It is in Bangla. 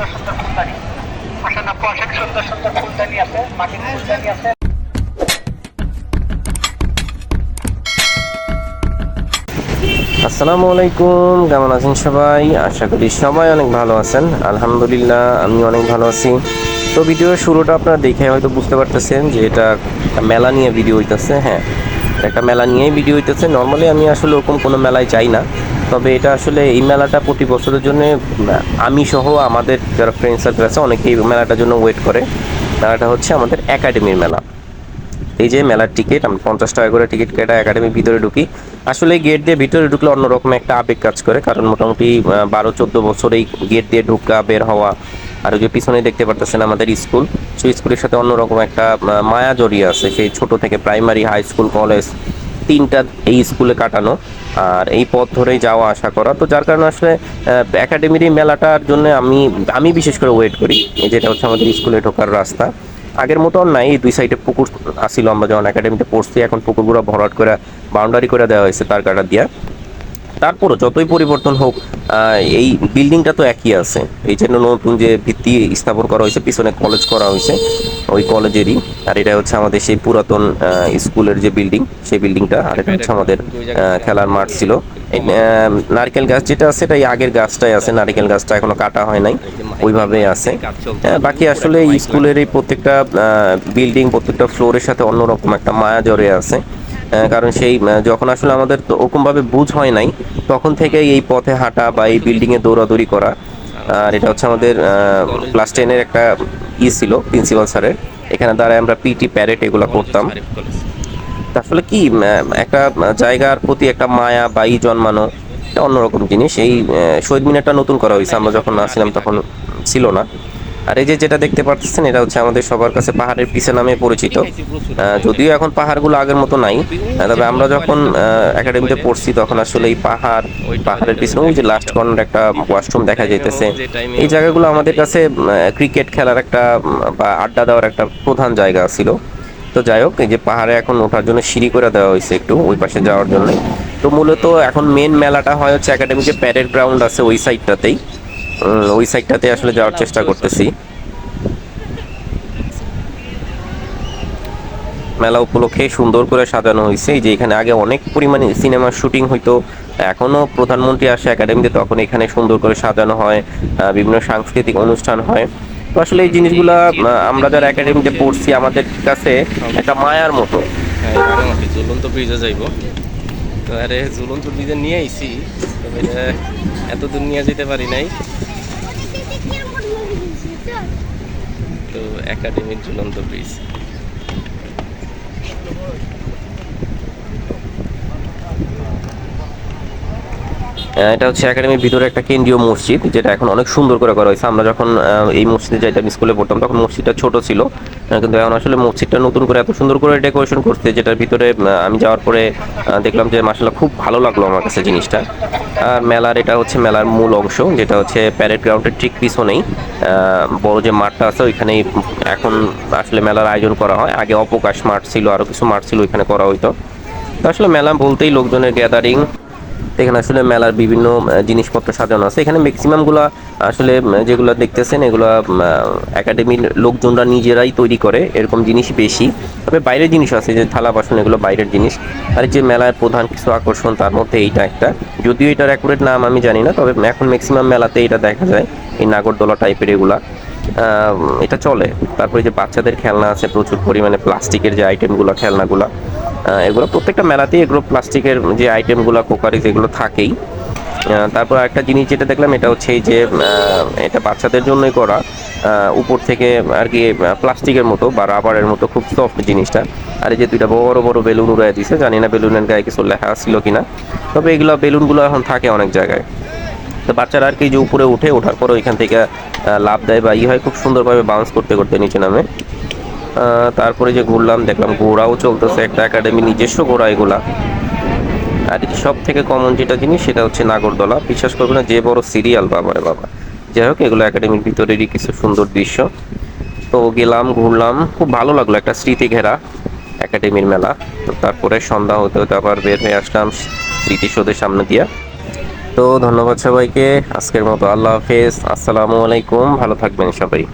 সুন্দর সুন্দর ফুলদানি আসেন আপু আসেন সুন্দর সুন্দর ফুলদানি আছে মাটির ফুলদানি আছে আসসালামু আলাইকুম, কেমন আছেন সবাই? আশা করি সবাই অনেক ভালো আছেন। আলহামদুলিল্লাহ আমি অনেক ভালো আছি। তো ভিডিওর শুরুটা আপনারা দেখে হয়তো বুঝতে পারতেছেন যে এটা মেলা নিয়ে ভিডিও হইতেছে হ্যাঁ। একটা মেলা নিয়েই ভিডিও হইতেছে। নর্মালি আমি আসলে ওরকম কোনো মেলায় যাই না। তবে এটা আসলে এই মেলাটা প্রতি বছরের জন্য, আমি সহ আমাদের যারা ফ্রেন্ড সার্কেল আছে, অনেকেই মেলাটার জন্য ওয়েট করে। মেলাটা হচ্ছে আমাদের একাডেমির মেলা। এই যে মেলার টিকিট আমি পঞ্চাশ টাকা করে টিকিট কেটে একাডেমির ভিতরে ঢুকি। আসলে গেট দিয়ে ভিতরে ঢুকলে অন্যরকম একটা আবেগ কাজ করে, কারণ মোটামুটি বারো, চোদ্দ বছর এই গেট দিয়ে ঢুকা, বের হওয়া, আর ওই যে পিছনে দেখতে পারতেছেন আমাদের স্কুল সেই স্কুলের সাথে অন্যরকম একটা মায়া জড়িয়ে আছে। সেই ছোট থেকে প্রাইমারি হাই স্কুল কলেজ তিনটা এই স্কুলে কাটানো আর এই পথ ধরেই যাওয়া আশা করা। তো যার কারণে আসলে একাডেমির এই মেলাটার জন্য আমি আমি বিশেষ করে ওয়েট করি। যেটা হচ্ছে আমাদের স্কুলে ঢোকার রাস্তা। আগের মতো নাই, এই দুই সাইডে পুকুর আসিল, আমরা যখন একাডেমিতে পড়ছি, এখন পুকুরগুলো ভরাট করে বাউন্ডারি করে দেওয়া হয়েছে তার কাটা দিয়া। তারপরও যতই পরিবর্তন হোক এই বিল্ডিংটা তো একই আছে। এই জন্য নতুন যে ভিত্তি স্থাপন করা হয়েছে পিছনে কলেজ করা হয়েছে ওই কলেজেরই আর এটা হচ্ছে আমাদের সেই পুরাতন স্কুলের যে বিল্ডিং সেই বিল্ডিংটা আর এটা হচ্ছে আমাদের খেলার মাঠ ছিল। নারকেল গাছ যেটা আছে এটা আগের গাছটাই আছে। নারকেল গাছটা এখনও কাটা হয় নাই। ওইভাবেই আছে। হ্যাঁ, বাকি আসলে স্কুলের এই প্রত্যেকটা বিল্ডিং প্রত্যেকটা ফ্লোরের সাথে অন্যরকম একটা মায়া জড়ে আছে। কারণ সেই যখন আসলে আমাদের তো ওরকমভাবে বুঝ হয় নাই, তখন থেকে এই পথে হাঁটা বা এই বিল্ডিংয়ে দৌড়াদৌড়ি করা, আর এটা হচ্ছে আমাদের ক্লাস টেনের একটা ই ছিল প্রিন্সিপাল স্যারের। এখানে দাঁড়ায় আমরা পিটি প্যারেড এগুলো করতাম। তা আসলে কি একটা জায়গার প্রতি একটা মায়া বা ই জন্মানো, এটা অন্যরকম জিনিস। এই শহীদ মিনারটা নতুন করা হয়েছে। আমরা যখন আসছিলাম তখন ছিল না। আর এই যে যেটা দেখতে পাচ্ছেন এটা হচ্ছে আমাদের সবার কাছে পাহাড়ের পিছে নামে পরিচিত। যদিও এখন পাহাড়গুলো আগের মতো নাই তবে আমরা যখন একাডেমিতে পড়ছি তখন আসলে এই পাহাড় পাহাড়ের পিছনে ওই যে লাস্ট কর্নার একটা ওয়াশরুম দেখা যাইতেছে। এই জায়গাগুলো আমাদের কাছে ক্রিকেট খেলার একটা বা আড্ডা দেওয়ার একটা প্রধান জায়গা ছিল। তো যাই হোক এই যে পাহাড়ে এখন ওঠার জন্য সিঁড়ি করে দেওয়া হয়েছে একটু ওই পাশে যাওয়ার জন্য। তো মূলত এখন মেন মেলাটা হয় হচ্ছে একাডেমিক যে প্যারেড গ্রাউন্ড আছে ওই সাইডটাতেই ওই সাইডটাতে আসলে যাওয়ার চেষ্টা করতেছি। মেলা উপলক্ষে সুন্দর করে সাজানো হয়েছে। যে এখানে আগে অনেক পরিমাণে সিনেমার শুটিং হইতো, এখনও প্রধানমন্ত্রী আসে একাডেমিতে তখন এখানে সুন্দর করে সাজানো হয় বিভিন্ন সাংস্কৃতিক অনুষ্ঠান হয়। তো আসলে এই জিনিসগুলা আমরা যারা একাডেমিতে পড়ছি, আমাদের কাছে একটা মায়ার মতো। ঝুলন্ত ব্রিজে যাইব। তো আরে ঝুলন্ত ব্রিজে নিয়ে আইছি, তবে এত দূর নিয়ে যেতে পারি নাই। তো একাডেমির ঝুলন্ত ব্রিজ এটা হচ্ছে একাডেমির ভিতরে একটা কেন্দ্রীয় মসজিদ, যেটা এখন অনেক সুন্দর করে করা হয়েছে। আমরা যখন এই মসজিদে যাইতাম, স্কুলে পড়তাম, তখন মসজিদটা ছোট ছিল। কিন্তু এখন আসলে মসজিদটা নতুন করে এত সুন্দর করে ডেকোরেশন করছে, যেটার ভিতরে আমি যাওয়ার পরে দেখলাম যে মাসাল্লাহ খুব ভালো লাগল আমার কাছে জিনিসটা। আর মেলার, এটা হচ্ছে মেলার মূল অংশ, যেটা হচ্ছে প্যারেড গ্রাউন্ডের ঠিক পিছনেই। বড় যে মাঠটা আছে, ওইখানেই এখন আসলে মেলার আয়োজন করা হয়। আগে অপকাশ মাঠ ছিল আরও কিছু মাঠ ছিল, ওইখানে করা হইতো। আসলে মেলা বলতেই লোকজনের গ্যাদারিং এখানে আসলে মেলার বিভিন্ন জিনিসপত্র সাজানো আছে। এখানে ম্যাক্সিমামগুলো আসলে যেগুলো দেখতেছেন, এগুলো একাডেমির লোকজনরা নিজেরাই তৈরি করে, এরকম জিনিস বেশি। তবে বাইরের জিনিস আছে, যে থালা বাসন, এগুলো বাইরের জিনিস। আর যে মেলার প্রধান কিছু আকর্ষণ, তার মধ্যে এইটা একটা। যদিও এটার অ্যাকুরেট নাম আমি জানি না, তবে এখন ম্যাক্সিমাম মেলাতে এটা দেখা যায়, এই নাগরদোলা টাইপের এগুলা। এটা চলে। তারপরে যে বাচ্চাদের খেলনা আছে, প্রচুর পরিমাণে প্লাস্টিকের যে আইটেমগুলো খেলনাগুলো। এগুলো প্রত্যেকটা মেলাতেই এগুলো প্লাস্টিকের যে আইটেমগুলো কোকারিজ এগুলো থাকেই। তারপর একটা জিনিস যেটা দেখলাম, এটা হচ্ছে যে এটা বাচ্চাদের জন্যই করা। উপর থেকে আর কি প্লাস্টিকের মতো বা রাবারের মতো খুব সফট জিনিসটা। আর এই যে দুইটা বড় বড় বেলুন উড়াই দিছে, জানি না বেলুনের গায়ে কিছু লেখা ছিল কিনা। তবে এগুলো বেলুনগুলো এখন থাকে অনেক জায়গায়। তো বাচ্চারা আর কি যে উপরে উঠে ওঠার পরে ওইখান থেকে লাভ দেয় বা ই হয়, খুব সুন্দরভাবে বাউন্স করতে করতে নিচে নামে। তারপরে যে ঘুরলাম, দেখলাম ঘোড়াও চলতেছে একটা একাডেমি নিজস্ব ঘোড়া এগুলা। আর সব থেকে কমন যেটা জিনিস, সেটা হচ্ছে নাগরদোলা। বিশ্বাস করবে না, যে বড় সিরিয়াল বাবারে বাবা। যাই হোক, এগুলো একাডেমির ভিতরেরই কিছু সুন্দর দৃশ্য। তো গেলাম, ঘুরলাম, খুব ভালো লাগল একটা স্মৃতি ঘেরা একাডেমির মেলা। তো তারপরে সন্ধ্যা হতে হতে আবার বের হয়ে আসলাম স্মৃতিসৌধের সামনে দিয়া। তো ধন্যবাদ সবাইকে, আজকের মতো আল্লাহ হাফেজ, আসসালামু আলাইকুম, ভালো থাকবেন সবাই।